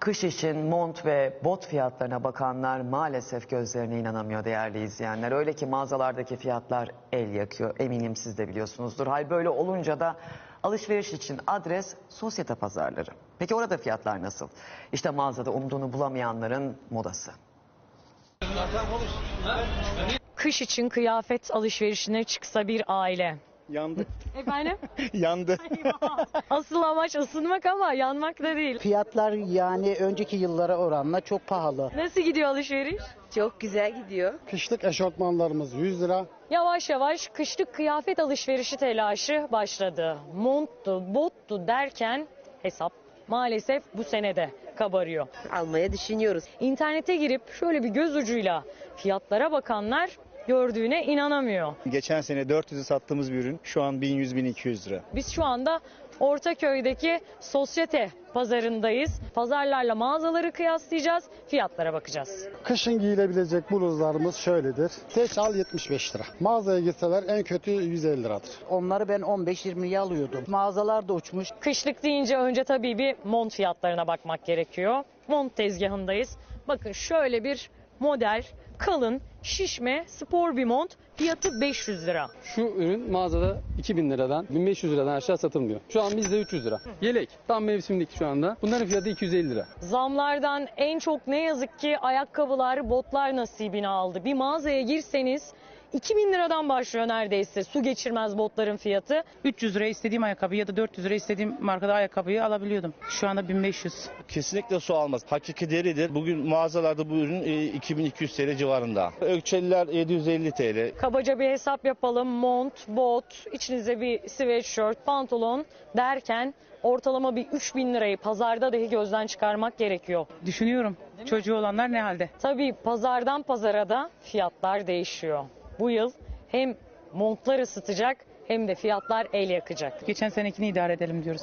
Kış için mont ve bot fiyatlarına bakanlar maalesef gözlerine inanamıyor değerli izleyenler. Öyle ki mağazalardaki fiyatlar el yakıyor. Eminim siz de biliyorsunuzdur. Hal böyle olunca da alışveriş için adres sosyete pazarları. Peki orada fiyatlar nasıl? İşte mağazada umduğunu bulamayanların modası. Kış için kıyafet alışverişine çıksa bir aile. Yandı. Efendim? Yandı. Asıl amaç ısınmak ama yanmak da değil. Fiyatlar yani önceki yıllara oranla çok pahalı. Nasıl gidiyor alışveriş? Çok güzel gidiyor. Kışlık eşofmanlarımız 100 lira. Yavaş yavaş kışlık kıyafet alışverişi telaşı başladı. Monttu, bottu derken hesap maalesef bu senede kabarıyor. Almaya düşünüyoruz. İnternete girip şöyle bir göz ucuyla fiyatlara bakanlar gördüğüne inanamıyor. Geçen sene 400'e sattığımız bir ürün şu an 1100-1200 lira. Biz şu anda Ortaköy'deki sosyete pazarındayız. Pazarlarla mağazaları kıyaslayacağız, fiyatlara bakacağız. Kışın giyilebilecek bluzlarımız şöyledir. Tek al 75 lira. Mağazaya gitseler en kötü 150 liradır. Onları ben 15-20'ye alıyordum. Mağazalar da uçmuş. Kışlık deyince önce tabii bir mont fiyatlarına bakmak gerekiyor. Mont tezgahındayız. Bakın şöyle bir model, kalın, şişme, spor bir mont. Fiyatı 500 lira. Şu ürün mağazada 2000 liradan 1500 liradan aşağı satılmıyor. Şu an bizde 300 lira. Yelek tam mevsimlik şu anda. Bunların fiyatı 250 lira. Zamlardan en çok ne yazık ki ayakkabılar, botlar nasibini aldı. Bir mağazaya girseniz 2000 liradan başlıyor neredeyse su geçirmez botların fiyatı. 300 lira istediğim ayakkabıyı ya da 400 lira istediğim markada ayakkabıyı alabiliyordum. Şu anda 1500. Kesinlikle su almaz. Hakiki deridir. Bugün mağazalarda bu ürün e, 2200 TL civarında. Ölçeliler 750 TL. Kabaca bir hesap yapalım. Mont, bot, içinize bir sweatshirt, pantolon derken ortalama bir 3000 lirayı pazarda dahi gözden çıkarmak gerekiyor. Düşünüyorum. Çocuğu olanlar ne halde? Tabii pazardan pazara da fiyatlar değişiyor. Bu yıl hem montlar ısıtacak hem de fiyatlar el yakacak. Geçen senekini idare edelim diyoruz.